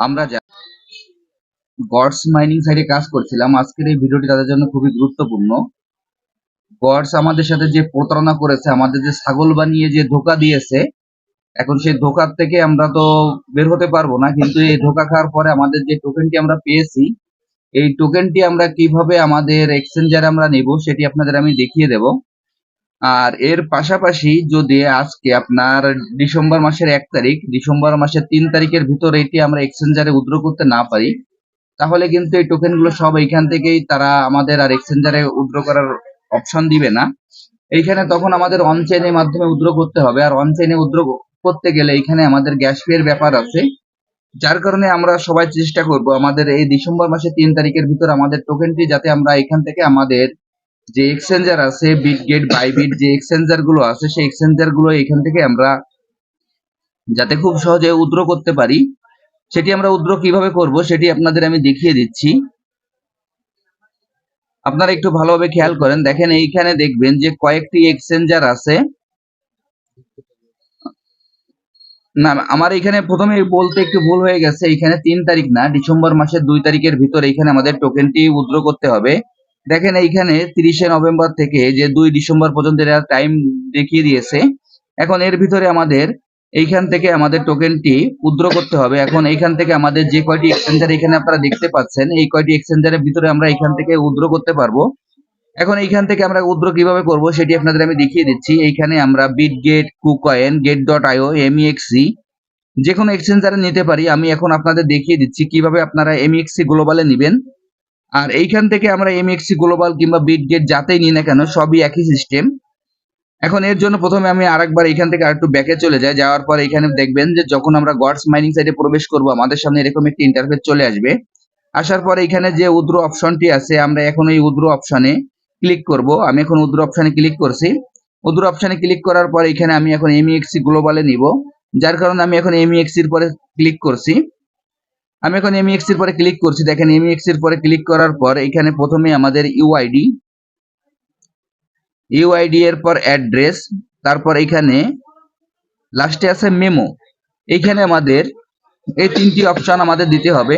আমরা যা gods mining সাইটে কাজ করছিলাম, আজকের এই ভিডিওটি তাদের জন্য খুবই গুরুত্বপূর্ণ। গডস আমাদের সাথে যে প্রতারণা করেছে, আমাদের যে ছাগল বানিয়ে যে ধোকা দিয়েছে, এখন সেই ধোকার থেকে আমরা তো বের হতে পারব না, কিন্তু এই ধোকা খাওয়ার পরে আমাদের যে টোকেনটি আমরা পেয়েছি, এই টোকেনটি আমরা কীভাবে আমাদের এক্সচেঞ্জারে আমরা নেব, সেটি আপনাদের আমি দেখিয়ে দেব। আর এর পাশাপাশি যদি আজকে আপনার ডিসেম্বর মাসের এক তারিখ, ডিসেম্বর মাসের তিন তারিখের ভিতরে এটি আমরা এক্সচেঞ্জারে উইথড্র করতে না পারি, তাহলে কিন্তু এই টোকেনগুলো সব এইখান থেকেই তারা আমাদের আর এক্সচেঞ্জারে উইথড্র করার অপশন দিবে না। এইখানে তখন আমাদের অন চেইনের মাধ্যমে উইথড্র করতে হবে, আর অন চেইনে উইথড্র করতে গেলে এখানে আমাদের গ্যাস এর ব্যাপার আছে, যার কারণে আমরা সবাই চেষ্টা করব আমাদের এই ডিসেম্বর মাসের তিন তারিখের ভিতর আমাদের টোকেনটি যাতে আমরা এখান থেকে আমাদের যে এক্সচেঞ্জার আছে বিটগেট বাইবিট যে এক্সচেঞ্জারগুলো আছে, সেই এক্সচেঞ্জারগুলো এখান থেকে আমরা যাতে খুব সহজে উইথড্র করতে পারি, সেটি আমরা উইথড্র কীভাবে করব সেটি আপনাদের আমি দেখিয়ে দিচ্ছি। আপনারা একটু ভালোভাবে খেয়াল করেন, দেখেন এইখানে দেখবেন যে কয়েকটি এক্সচেঞ্জার আছে। না, আমার এখানে প্রথমে বলতে একটু ভুল হয়ে গেছে, এখানে তিন তারিখ না, ডিসেম্বর মাসের দুই তারিখের ভিতরে এখানে আমাদের টোকেনটি উইথড্র করতে হবে। দেখেন এইখানে তিরিশে নভেম্বর থেকে যে দুই ডিসেম্বর পর্যন্ত এরা টাইম দেখিয়ে দিয়েছে, এখন এর ভিতরে আমাদের এইখান থেকে আমাদের টোকেনটি উইথড্র করতে হবে। এখন এইখান থেকে আমাদের যে কয়টি এক্সচেঞ্জার এখানে আপনারা দেখতে পাচ্ছেন, এই কয়টি এক্সচেঞ্জারের ভিতরে আমরা এখান থেকে উইথড্র করতে পারব। এখন এইখান থেকে আমরা উইথড্র কীভাবে করব সেটি আপনাদের আমি দেখিয়ে দিচ্ছি। এইখানে আমরা Bitget KuCoin gate dot IO MEXC যে কোনো এক্সচেঞ্জারে নিতে পারি। আমি এখন আপনাদের দেখিয়ে দিচ্ছি কীভাবে আপনারা এমইএক্সি গ্লোবালে নেবেন। আর এইখান থেকে আমরা এমএক্সি গ্লোবাল কিংবা বিটগেট যাতেই নিই না কেন, সবই একই সিস্টেম এখন এর জন্য প্রথমে আমি আরেকবার এখান থেকে আরেকটু ব্যাকে চলে যাই। যাওয়ার পর এখানে দেখবেন যে যখন আমরা গডস মাইনিং সাইটে প্রবেশ করব, আমাদের সামনে এরকম একটি ইন্টারফেস চলে আসবে। আসার পর এখানে যে উদ্র অপশনটি আছে, আমরা এখন এই উদ্র অপশনে ক্লিক করব। আমি এখন উদ্র অপশনে ক্লিক করছি। উদ্র অপশনে ক্লিক করার পর এখানে আমি এখন এমইএক্সি গ্লোবালে নিব। যার কারণে আমি এখন এমইএক্সির পরে ক্লিক করছি। আমি এখন এমইএক্স এর পরে ক্লিক করছি। দেখেন এমইএক্স এর পরে ক্লিক করার পর এখানে প্রথমে আমাদের ইউআইডি ইউআইডি এর পর অ্যাড্রেস তারপর এখানে লাস্টে আছে মেমো এইখানে আমাদের এই তিনটি অপশন আমাদের দিতে হবে।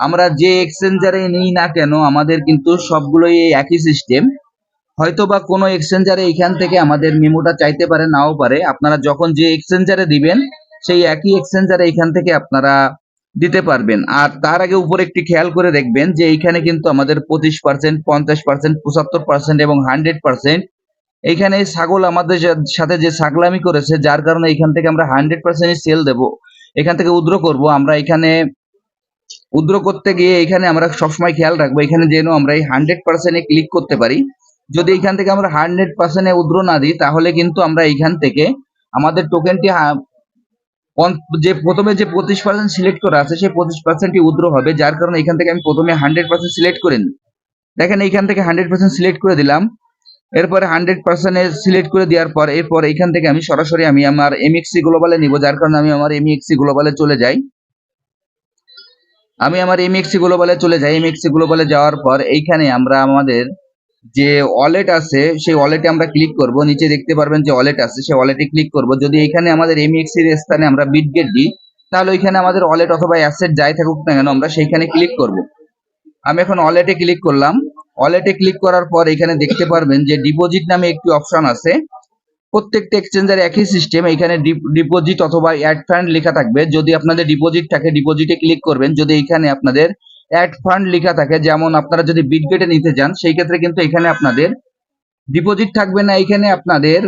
আমরা যে এক্সচেঞ্জারে নিই না কেন, আমাদের কিন্তু সবগুলোই এই একই সিস্টেম হয়তো বা কোনো এক্সচেঞ্জারে এখান থেকে আমাদের মেমোটা চাইতে পারে, নাও পারে। আপনারা যখন যে এক্সচেঞ্জারে দিবেন, সেই একই এক্সচেঞ্জারে এখান থেকে আপনারা দিতে পারবেন। আর তার আগে উপরে একটি খেয়াল করে দেখবেন যে এইখানে কিন্তু আমাদের পঁচিশ পার্সেন্ট পঞ্চাশ পার্সেন্ট পঁচাত্তর পার্সেন্ট এবং হান্ড্রেড পার্সেন্ট এইখানে ছাগল আমাদের সাথে যে ছাগলামি করেছে, যার কারণে এখান থেকে আমরা হান্ড্রেড পার্সেন্ট সেল দেব। এখান থেকে উদ্র করব। আমরা এখানে উদ্র করতে গিয়ে এখানে আমরা সবসময় খেয়াল রাখব, এখানে যেন আমরা এই হান্ড্রেড পার্সেন্টে ক্লিক করতে পারি। যদি এখান থেকে আমরা হান্ড্রেড পার্সেন্টে উদ্র না দিই, তাহলে কিন্তু আমরা এইখান থেকে আমাদের টোকেনটি যে প্রথমে যে পঁচিশ পার্সেন্ট সিলেক্ট করা আছে, সেই পঁচিশ পার্সেন্টই উদ্র হবে, যার কারণে এখান থেকে আমি প্রথমে হান্ড্রেড পার্সেন্ট সিলেক্ট করে নিই। দেখেন এইখান থেকে হান্ড্রেড পার্সেন্ট সিলেক্ট করে দিলাম। এরপরে হান্ড্রেড পার্সেন্ট সিলেক্ট করে দেওয়ার পর, এরপর এখান থেকে আমি সরাসরি আমি আমার এমএক্সি গ্লোবালে নিব, যার কারণে আমি আমার এমএক্সি গ্লোবালে চলে যাই। আমি আমার এমএক্সি গ্লোবালে চলে যাই এমএক্সি গ্লোবালে যাওয়ার পর এইখানে আমরা আমাদের যে ওয়ালেট আছে, সেই ওয়ালেটে আমরা ক্লিক করব। নিচে দেখতে পারবেন যে ওয়ালেট আছে, সেই ওয়ালেটে ক্লিক করব। যদি এখানে আমাদের এমএক্সি এর স্থানে আমরা বিটগেট দিই, তাহলে ওইখানে আমাদের ওয়ালেট অথবা অ্যাসেট যাই থাকুক না কেন, আমরা সেইখানে ক্লিক করব। আমি এখন ওয়ালেটে ক্লিক করলাম। ওয়ালেটে ক্লিক করার পর এখানে দেখতে পারবেন যে ডিপোজিট নামে একটি অপশন আছে। প্রত্যেকটা এক্সচেঞ্জের একই সিস্টেম এখানে ডিপোজিট অথবা অ্যাড ফান্ড লেখা থাকবে। যদি আপনাদের ডিপোজিট থাকে ডিপোজিটে ক্লিক করবেন। যদি এখানে আপনাদের অ্যাড ফান্ড লেখা থাকে, যেমন আপনারা যদি বিটগেটে নিতে যান সেই ক্ষেত্রে কিন্তু এখানে আপনাদের ডিপোজিট থাকবে না, এখানে আপনাদের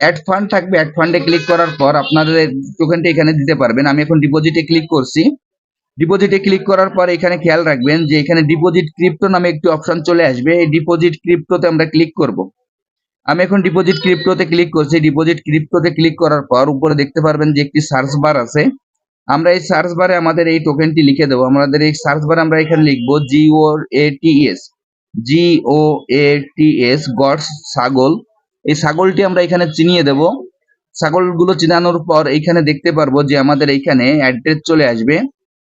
অ্যাড ফান্ড থাকবে অ্যাড ফান্ডে ক্লিক করার পর আপনাদের টোকেনটা এখানে দিতে পারবেন। আমি এখন ডিপোজিটে ক্লিক করছি। ডিপোজিটে ক্লিক করার পর এখানে খেয়াল রাখবেন যে এখানে ডিপোজিট ক্রিপ্টো নামে একটি অপশন চলে আসবে। এই ডিপোজিট ক্রিপ্টোতে আমরা ক্লিক করব। আমি এখন ডিপোজিট ক্রিপ্টোতে ক্লিক করছি। ডিপোজিট ক্রিপ্টোতে ক্লিক করার পর উপরে দেখতে পারবেন যে একটি সার্চ বার আছে। আমরা এই সার্চ বারে আমাদের এই টোকেনটি লিখে দেবো। আমাদের এই সার্চ বারে আমরা এখানে লিখব G O A T S G O A T S goats ছাগল। এই ছাগলটি আমরা এখানে চিনিয়ে দেব। ছাগলগুলো চিনানোর পর এইখানে দেখতে পারব যে আমাদের এইখানে অ্যাড্রেস চলে আসবে।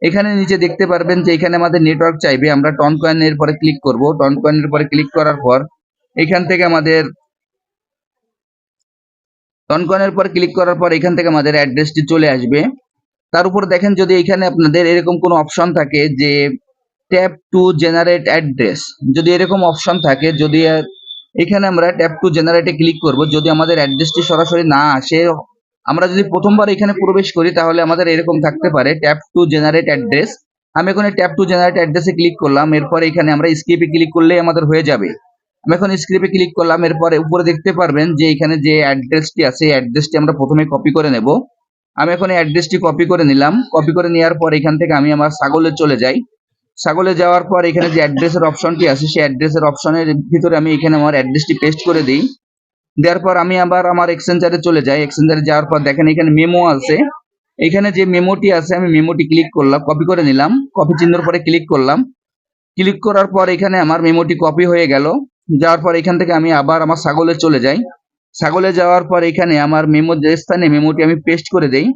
এখানে নিচে দেখতে পারবেন যে এখানে আমাদের নেটওয়ার্ক চাইবে। আমরা টন কয়েনের পরে ক্লিক করব। টন কয়েনের পরে ক্লিক করার পর এখান থেকে আমাদের টন কয়েনের পর ক্লিক করার পর এখান থেকে আমাদের অ্যাড্রেসটি চলে আসবে। তার উপর দেখেন যদি এখানে আপনাদের এরকম কোনো অপশন থাকে যে ট্যাপ টু জেনারেট অ্যাড্রেস যদি এরকম অপশন থাকে, যদি, এখানে আমরা ট্যাপ টু জেনারেটে ক্লিক করব, যদি আমাদের অ্যাড্রেসটি সরাসরি না আসে, আমরা যদি প্রথমবার এখানে প্রবেশ করি, তাহলে আমাদের এরকম থাকতে পারে ট্যাপ টু জেনারেট অ্যাড্রেস আমি এখন ট্যাপ টু জেনারেট অ্যাড্রেসে ক্লিক করলাম, এরপর এখানে আমরা স্ক্রিপে ক্লিক করলেই আমাদের হয়ে যাবে। আমি এখন স্ক্রিপে ক্লিক করলাম, এরপরে উপরে দেখতে পারবেন যে এখানে যে অ্যাড্রেসটি আছে অ্যাড্রেসটি আমরা প্রথমে কপি করে নেব। আমি এখন অ্যাড্রেসটি কপি করে নিলাম। কপি করে নেওয়ার পর এখান থেকে আমি আমার ছাগলে চলে যাই। ছাগলে যাওয়ার পর এখানে যে অ্যাড্রেসের অপশনটি আছে, সেই অ্যাড্রেসের অপশনের ভিতরে আমি এখানে আমার অ্যাড্রেসটি পেস্ট করে দিই। দেওয়ার পর আমি আবার আমার এক্সচেঞ্জারে চলে যাই। এক্সচেঞ্জারে যাওয়ার পর দেখেন এখানে মেমো আছে। এখানে যে মেমোটি আছে, আমি মেমোটি ক্লিক করলাম কপি করে নিলাম। কপি চিহ্নর পরে ক্লিক করলাম। ক্লিক করার পর এখানে আমার মেমোটি কপি হয়ে গেল। যাওয়ার পর এখান থেকে আমি আবার আমার ছাগলে চলে যাই। ছাগলে যাওয়ার পর এখানে আমার মেমো যে স্থানে মেমোটি আমি পেস্ট করে দেই।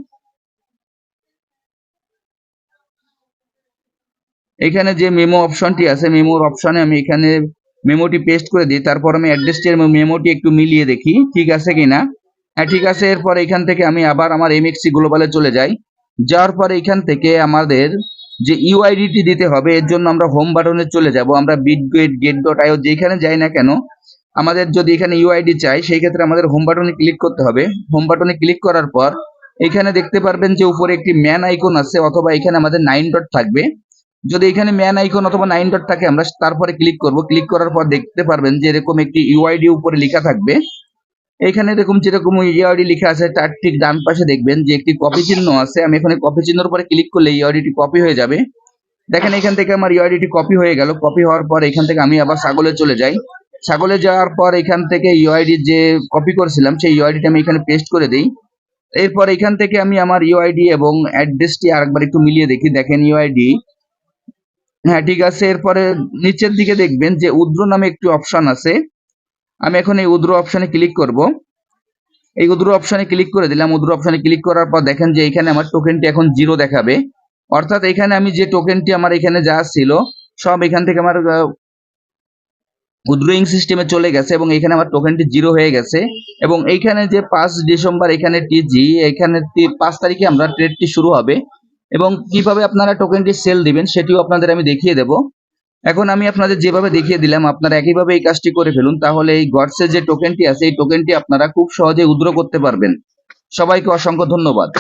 এখানে যে মেমো অপশনটি আছে, মেমোর অপশনে আমি এখানে মেমোটি পেস্ট করে দিই। তারপর আমি অ্যাড্রেসটি এবং মেমোটি একটু মিলিয়ে দেখি, ঠিক আছে কিনা হ্যাঁ ঠিক আছে, এরপর এখান থেকে আমি আবার আমার এমএক্সি গ্লোবালে চলে যাই। যাওয়ার পর এখান থেকে আমাদের যে ইউআইডিটি দিতে হবে, এর জন্য আমরা হোম বাটনে চলে যাব। আমরা বিটগেট গেট ডট আইও যেখানে যাই না কেন আমাদের যদি এখানে ইউআইডি চাই, সেই ক্ষেত্রে আমাদের হোম বাটনে ক্লিক করতে হবে। হোম বাটনে ক্লিক করার পর, এখানে দেখতে পারবেন যে উপরে একটি ম্যান আইকন আছে অথবা এখানে আমাদের নাইন ডট থাকবে। যদি এখানে ম্যান আইকন অথবা নাইন ডট থাকে, আমরা তারপরে ক্লিক করব। ক্লিক করার পর দেখতে পারবেন যে এরকম একটি ইউআইডি উপরে লেখা থাকবে। এখানে এরকম যেরকম ইউআইডি লেখা আছে, তার ঠিক ডান পাশে দেখবেন যে একটি কপি চিহ্ন আছে। আমি এখানে কপি চিহ্নের উপরে ক্লিক করলে ইউআইডিটি কপি হয়ে যাবে। দেখেন এখান থেকে আমার ইউআইডিটি কপি হয়ে গেল। কপি হওয়ার পর এখান থেকে আমি আবার ছাগলে চলে যাই। ছাগলে যাওয়ার পর এখান থেকে ইউআইডি যে কপি করেছিলাম, সেই ইউআইডিটা আমি এখানে পেস্ট করে দিই। এরপর এখান থেকে আমি আমার ইউআইডি এবং অ্যাড্রেসটি আরেকবার একটু মিলিয়ে দেখি। দেখেন ইউআইডি হ্যাঁ ঠিক আছে। এরপরে নিচের দিকে দেখবেন যে উদ্র নামে একটি অপশন আছে। আমি এখন এই উদ্র অপশানে ক্লিক করব। এই উদ্র অপশনে ক্লিক করে দিলাম। উদ্র অপশনে ক্লিক করার পর দেখেন যে এখানে আমার টোকেনটি এখন জিরো দেখাবে। অর্থাৎ এখানে আমি যে টোকেনটি আমার এখানে যা ছিল, সব এখান থেকে আমার উদ্রোয়িং সিস্টেমে চলে গেছে এবং এখানে আমার টোকেনটি জিরো হয়ে গেছে। এবং এইখানে যে পাঁচ ডিসেম্বর এখানে টিজি এখানে পাঁচ তারিখে আমরা ট্রেডটি শুরু হবে। এবং কীভাবে আপনারা টোকেনটি সেল দিবেন সেটিও আপনাদের আমি দেখিয়ে দেব। এখন আমি আপনাদের যেভাবে দেখিয়ে দিলাম, আপনারা একইভাবে এই কাজটি করে ফেলুন, তাহলে এই গডসের যে টোকেনটি আছে, এই টোকেনটি আপনারা খুব সহজে উদ্র করতে পারবেন। সবাইকে অসংখ্য ধন্যবাদ।